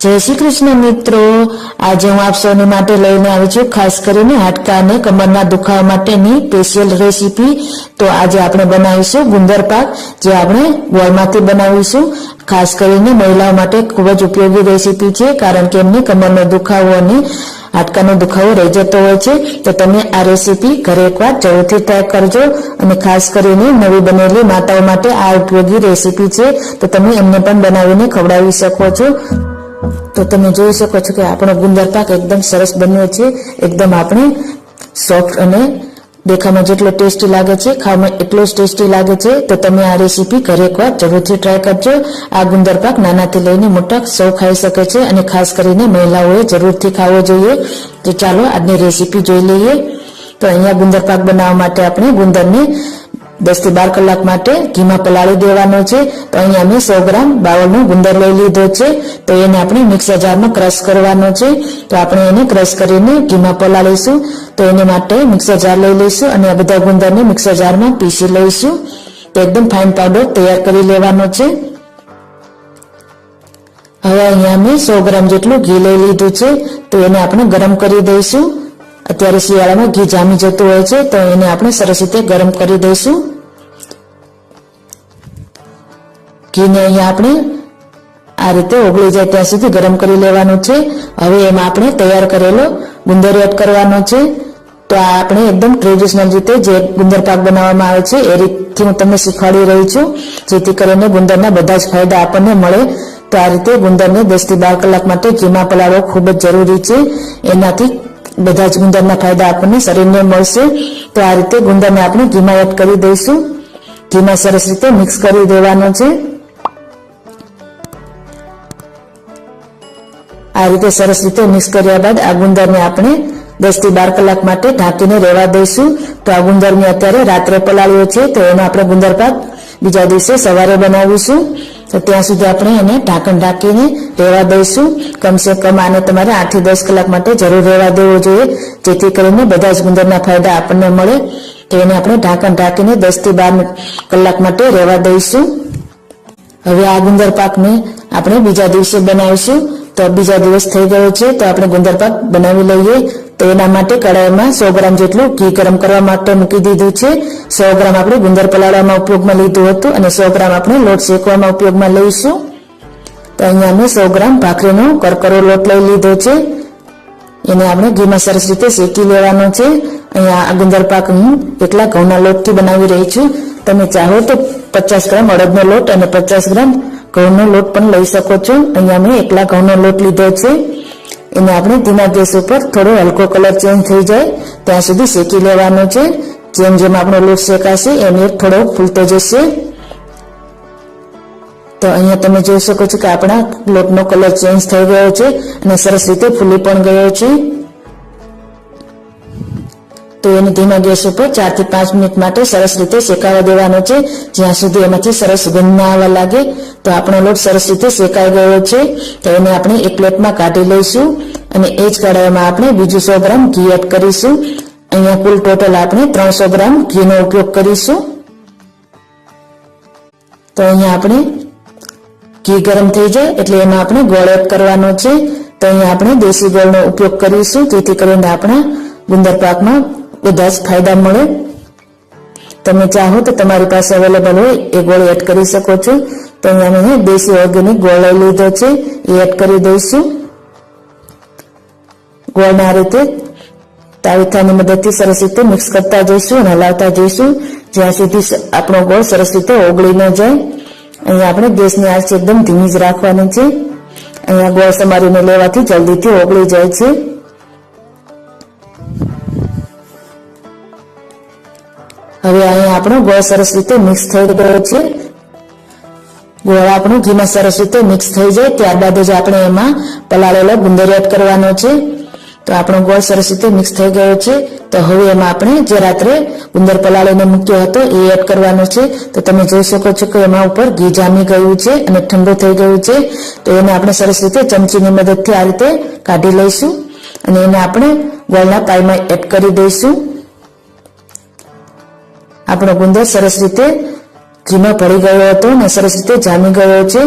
જય શ્રી કૃષ્ણ મિત્રો. આજે હું આપ સૌને માટે લઈને આવી છું, ખાસ કરીને હાડકા અને કમરના દુખાવા માટેની સ્પેશિયલ રેસીપી. તો આજે આપણે બનાવીશું ગુંદર પાક, જે આપણે ગોળમાંથી બનાવીશું. ખાસ કરીને મહિલાઓ માટે ખૂબ જ ઉપયોગી રેસીપી છે, કારણ કે એમને કમરનો દુખાવો અને હાડકાનો દુખાવો રહી જતો હોય છે. તો તમે આ રેસીપી ઘરે એકવાર જરૂરથી ટ્રાય કરજો. અને ખાસ કરીને નવી બનેલી માતાઓ માટે આ ઉપયોગી રેસીપી છે. તો તમે એમને પણ બનાવીને ખવડાવી શકો છો. તો તમે જોઈ શકો છો કે આપણો ગુંદર પાક એકદમ સરસ બન્યો છે, એકદમ આપણે સોફ્ટ અને દેખામાં જેટલો ટેસ્ટી લાગે છે, ખાવામાં એટલો જ ટેસ્ટી લાગે છે, તો તમે આ રેસીપી ઘરે એકવાર જરૂરથી ટ્રાય કરજો. આ ગુંદર પાક નાનાથી લઈને મોટા સૌ ખાઈ શકે છે અને ખાસ કરીને મહિલાઓએ જરૂરથી ખાવો જોઈએ. તો ચાલો આજની રેસીપી જોઈ લઈએ. તો અહીંયા ગુંદર પાક બનાવવા માટે આપણે ગુંદરને દસથી બાર કલાક માટે ઘીમાં પલાળી દેવાનો છે. તો અહીંયા મેં સો ગ્રામ બાવળનો ગુંદર લઈ લીધો છે. તો એને આપણે મિક્સર જારમાં ક્રશ કરવાનો છે. તો આપણે એને ક્રશ કરીને ઘીમાં પલાળીશું. તો એને માટે મિક્સર જાર લઈ લઈશું અને આ બધા ગુંદરને મિક્સર જારમાં પીસી લઈશું. તો એકદમ ફાઇન પાવડર તૈયાર કરી લેવાનો છે. હવે અહીંયા મેં સો ગ્રામ જેટલું ઘી લઈ લીધું છે. તો એને આપણે ગરમ કરી દઈશું. અત્યારે શિયાળામાં ઘી જામી જતું હોય છે. તો એને આપણે સરસ રીતે ગરમ કરી દઈશું. ઘીને અહીંયા આપણે. આ રીતે ઓગળી જાય ત્યાં સુધી ગરમ કરી લેવાનું છે. હવે એમાં આપણે તૈયાર કરેલો ગુંદર એડ કરવાનો છે. તો આ આપણે એકદમ ટ્રેડિશનલ રીતે જે ગુંદર પાક બનાવવામાં આવે છે, એ રીતથી હું તમને શીખવાડી રહી છું. જેથી કરીને ગુંદરના બધા જ ફાયદા આપણને મળે. તો આ રીતે ગુંદરને દસથી બાર કલાક માટે ઘીમાં પલાળવો ખૂબ જ જરૂરી છે. એનાથી બધા જ ગુંદરના ફાયદા આપણને શરીરને મળશે. તો આ રીતે ગુંદરને આપણે ઘીમાં એડ કરી દઈશું. ઘીમાં સરસ રીતે મિક્સ કરી દેવાનો છે. આ રીતે સરસ રીતે મિક્સ કર્યા બાદ આ ગુંદરને આપણે દસથી બાર કલાક માટે ઢાંકીને રહેવા દઈશું. તો આ ગુંદરને અત્યારે રાત્રે પલાળ્યો છે તો એનો આપણે ગુંદર પાક બીજા દિવસે સવારે બનાવીશું. તો ત્યાં સુધી આપણે એને ઢાંકણ ઢાંકીને રહેવા દઈશું. કમસે કમ આને તમારે આઠથી દસ કલાક માટે જરૂર રહેવા દેવો જોઈએ, જેથી કરીને બધા જ ગુંદરના ફાયદા આપણને મળે. તો એને આપણે ઢાંકણ ઢાંકીને દસથી બાર કલાક માટે રહેવા દઈશું. હવે આ ગુંદર પાકને આપણે બીજા દિવસે બનાવીશું. તો બીજા દિવસ થઈ ગયો છે, તો આપણે ગુંદર પાક બનાવી લઈએ. તો એના માટે કડાઈમાં સો ગ્રામ જેટલું ઘી ગરમ કરવા માટે મૂકી દીધું છે. સો ગ્રામ આપણે ગુંદર પલાળવામાં ઉપયોગમાં લીધું હતું અને સો ગ્રામ આપણે લોટ શેકવામાં ઉપયોગમાં લઈશું. તો અહીંયા અમે સો ગ્રામ ભાખરીનો કરકરો લોટ લઈ લીધો છે. એને આપણે ઘીમાં સરસ રીતે શેકી લેવાનો છે. અહીંયા ગુંદર પાક હું એકલા ઘઉંના લોટથી બનાવી રહી છું. તમે ચાહો તો પચાસ ગ્રામ અડદનો લોટ અને પચાસ ગ્રામ ઘઉંનો લોટ પણ લઈ શકો છો. અહીંયા મેં એકલા ઘઉંનો લોટ લીધો છે. એને આપણે ધીમા ગેસ ઉપર થોડો હલકો કલર ચેન્જ થઈ જાય. ત્યાં સુધી શેકી લેવાનો છે. જેમ જેમ આપણો લોટ શેકાશે, એમ એક થોડો ફૂલતો જશે. તો અહીંયા તમે જોઈ શકો છો કે આપણા લોટનો કલર ચેન્જ થઈ ગયો છે અને સરસ રીતે ફૂલી પણ ગયો છે. તો એને ધીમા ગેસ ઉપર ચારથી પાંચ મિનિટ માટે સરસ રીતે શેકાવા દેવાનો છે. જ્યાં સુધી એમાંથી સરસ સુગંધ ના આવવા લાગે, તો આપણો લોટ સરસ રીતે શેકાઈ ગયો છે. તો એને આપણે એક પ્લેટમાં કાઢી લઈશું અને એ જ કડાઈમાં આપણે બીજું સો ગ્રામ ઘી એડ કરીશું. અહીંયા કુલ ટોટલ આપણે ત્રણસો ગ્રામ ઘીનો ઉપયોગ કરીશું. તો અહીંયા આપણે ઘી ગરમ થઈ જાય એટલે એમાં આપણે ગોળ એડ કરવાનો છે. તો અહીંયા આપણે દેશી ગોળનો ઉપયોગ કરીશું. જેથી કરીને આપણા ગુંદર પાકમાં બધા જ ફાયદા મળે. તમે ચાહો તો તમારી પાસે અવેલેબલ હોય, એ ગોળ એડ કરી શકો છો. તો અહીંયા મેં દેશી ઓર્ગેનિક ગોળ લઈ લીધો છે, એ એડ કરી દઈશું. ગોળને આ રીતે તાવીથાની મદદથી સરસ રીતે મિક્સ કરતા જઈશું અને હલાવતા જઈશું. જ્યાં સુધી આપણો ગોળ સરસ રીતે ઓગળી ન જાય. અહીંયા આપણે ગેસની આંચ એકદમ ધીમી જ રાખવાની છે. અહીંયા ગોળ સમારીને લેવાથી જલ્દીથી ઓગળી જાય છે. હવે અહીંયા આપણો ગોળ સરસ રીતે મિક્સ થઈ ગયો છે. ગોળ આપણો ઘીમાં સરસ રીતે મિક્સ થઈ જાય, ત્યારબાદ જ આપણે એમાં પલાળેલો ગુંદર એડ કરવાનો છે. તો આપણો ગોળ સરસ રીતે મિક્સ થઈ ગયો છે. તો હવે એમાં આપણે જે રાત્રે ગુંદર પલાળીને મૂક્યો હતો, એ એડ કરવાનો છે. તો તમે જોઈ શકો છો કે એમાં ઉપર ઘી જામી ગયું છે અને ઠંડુ થઈ ગયું છે. તો એને આપણે સરસ રીતે ચમચીની મદદથી આ રીતે કાઢી લઈશું અને એને આપણે ગોળના પાઈમાં એડ કરી દઈશું. આપણો ગુંદર સરસ રીતે ઘીમાં ભળી ગયો હતો અને સરસ રીતે જામી ગયો છે,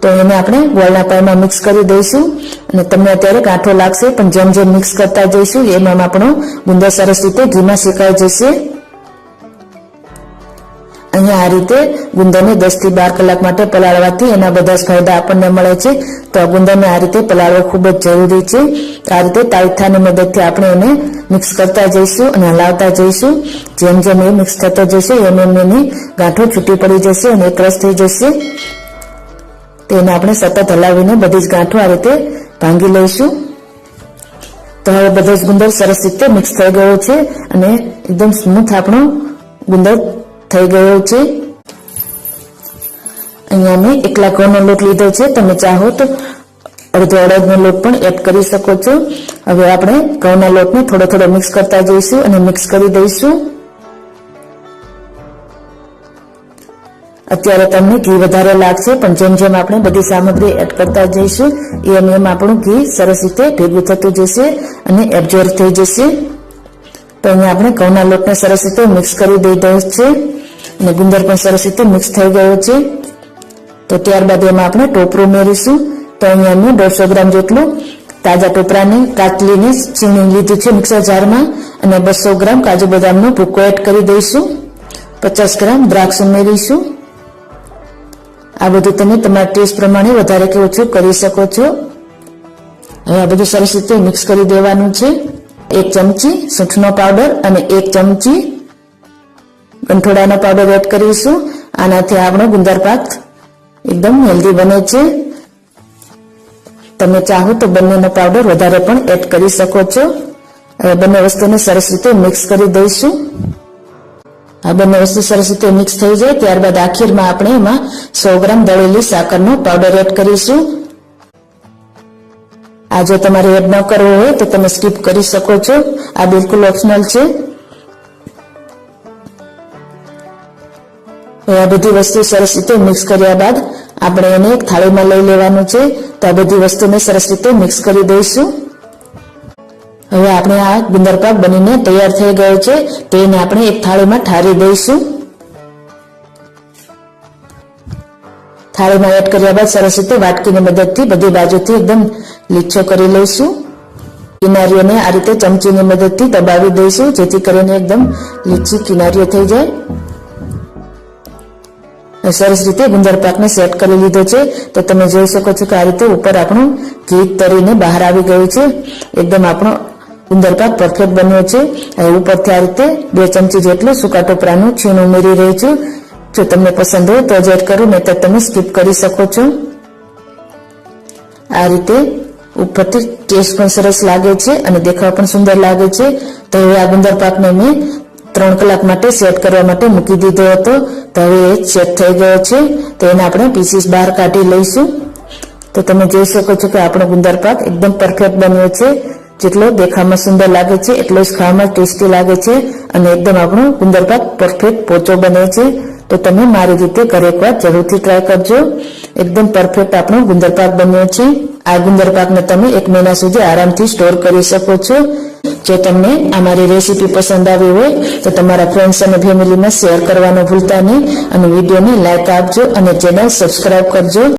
તો એને આપણે ગોળના પાયમાં મિક્સ કરી દઈશું. અને તમને અત્યારે કાંઠો લાગશે, પણ જેમ જેમ મિક્સ કરતા જઈશું, એમ એમ આપણો ગુંદર સરસ રીતે ઘીમાં શેકાઈ જશે. અહીંયા આ રીતે ગુંદરને દસથી બાર કલાક માટે પલાળવાથી એના બધા જ ફાયદા આપણને મળે છે. તો આ ગુંદરને આ રીતે પલાળવો ખૂબ જ જરૂરી છે. આ રીતે તાવથાની મદદથી આપણે એને મિક્સ કરતા જઈશું અને હલાવતા જઈશું. જેમ જેમ એ મિક્સ થતો જશે એમ એમ એની ગાંઠો છૂટી પડી જશે અને ક્રશ થઈ જશે. તેને આપણે સતત હલાવીને બધી જ ગાંઠો આ રીતે ભાંગી લઈશું. તો હવે બધો જ ગુંદર સરસ રીતે મિક્સ થઈ ગયો છે અને એકદમ સ્મૂથ આપણો ગુંદર થઈ ગયો છે. અહીંયા મેં એકલા ઘઉંનો લોટ લીધો છે. તમે ચાહો તો અડધો અડદનો લોટ પણ એડ કરી શકો છો. હવે આપણે ઘઉંના લોટને થોડો થોડો મિક્સ કરતા જઈશું અને મિક્સ કરી દઈશું. અત્યારે તમને ઘી વધારે લાગશે, પણ જેમ જેમ આપણે બધી સામગ્રી એડ કરતા જઈશું, એમ એમ આપણું ઘી સરસ રીતે ભેગું થતું જશે અને એબ્ઝોર્વ થઈ જશે. તો અહીંયા આપણે ઘઉંના લોટને સરસ રીતે મિક્સ કરી દીધો છે. અને ગુંદર પણ સરસ રીતે મિક્સ થઈ ગયો છે. તો ત્યારબાદ એમાં આપણે ટોપરું ઉમેરીશું. તો અહીંયા મેં દોઢસો ગ્રામ જેટલું તાજા ટોપરાને કાતલીને છીણી લીધું છે મિક્સર જારમાં. અને બસો ગ્રામ કાજુ બદામનો ભૂકો એડ કરી દઈશું. પચાસ ગ્રામ દ્રાક્ષ ઉમેરીશું. આ બધું તમે તમારા ટેસ્ટ પ્રમાણે વધારે કે ઓછું કરી શકો છો. હવે આ બધું સરસ રીતે મિક્સ કરી દેવાનું છે. એક ચમચી સૂંઠનો પાવડર અને એક ચમચી ગંઠોડાનો પાવડર એડ કરીશું. આનાથી આપણો ગુંદર પાક એકદમ હેલ્ધી બને છે. તમે ચાહો તો બંનેનો પાવડર વધારે પણ એડ કરી શકો છો. હવે બંને વસ્તુને સરસ રીતે મિક્સ કરી દઈશું. આ બંને વસ્તુ સરસ રીતે મિક્સ થઈ જાય, ત્યારબાદ આખીરમાં આપણે એમાં સો ગ્રામ દળેલી સાકરનો પાવડર એડ કરીશું. આ જો તમારે એડ ન કરવો હોય તો તમે સ્કીપ કરી શકો છો. આ બિલકુલ ઓપ્શનલ છે. હવે આ બધી વસ્તુ સરસ રીતે મિક્સ કર્યા બાદ આપણે એને એક થાળીમાં લઈ લેવાનું છે. તો આ બધી વસ્તુને સરસ રીતે મિક્સ કરી દઈશું. હવે આપણે આ ગુંદર પાક બનીને તૈયાર થઈ ગયો છે. તો એને આપણે એક થાળીમાં ઠારી દઈશું. થાળીમાં એડ કર્યા બાદ સરસ રીતે વાટકીની મદદથી બધી બાજુથી એકદમ લીચો કરી લઈશું. કિનારીઓને આ રીતે ચમચીની મદદથી દબાવી દઈશું, જેથી કરીને એકદમ લીચી કિનારીઓ થઈ જાય. સરસ રીતે ગુંદર પાકને સેટ કરી લીધો છે. તો તમે જોઈ શકો છો કે આ રીતે ઉપર આપણું ઘી તરીને બહાર આવી ગયું છે. એકદમ આપણો ગુંદર પાક પરફેક્ટ બન્યો છે. હવે ઉપરથી આ રીતે બે ચમચી જેટલું સુકા ટોપરાનું છીણ ઉમેરી રહી છું. જો તમને પસંદ હોય તો જ એડ કરો નહીં તો તમે સ્કીપ કરી શકો છો. આ રીતે ઉપરથી ટેસ્ટ પણ સરસ લાગે છે અને દેખાવ પણ સુંદર લાગે છે. તો હવે આ ગુંદર પાકને મેં ત્રણ કલાક માટે સેટ કરવા માટે મૂકી દીધો હતો. તો હવે એ સેટ થઈ ગયો છે. તો એને આપણે પીસીસ બહાર કાઢી લઈશું. તો તમે જોઈ શકો છો કે આપણો ગુંદર પાક એકદમ પરફેક્ટ બન્યો છે. જેટલો દેખામાં સુંદર લાગે છે, એટલો જ ખાવામાં ટેસ્ટી લાગે છે અને એકદમ આપણો ગુંદર પાક પરફેક્ટ પોચો બને છે. તો તમે મારી રીતે ઘરે એકવાર જરૂરથી ટ્રાય કરજો. એકદમ પરફેક્ટ આપણો ગુંદર પાક બન્યો છે. આ ગુંદર પાકને તમે એક મહિના સુધી આરામથી સ્ટોર કરી શકો છો. જો તમને અમારી રેસીપી પસંદ આવી હોય, તો તમારા ફ્રેન્ડ્સ અને ફેમિલીમાં શેર કરવાનું ભૂલતા નહીં. અને વિડીયોને લાઇક આપજો અને ચેનલ સબસ્ક્રાઇબ કરજો.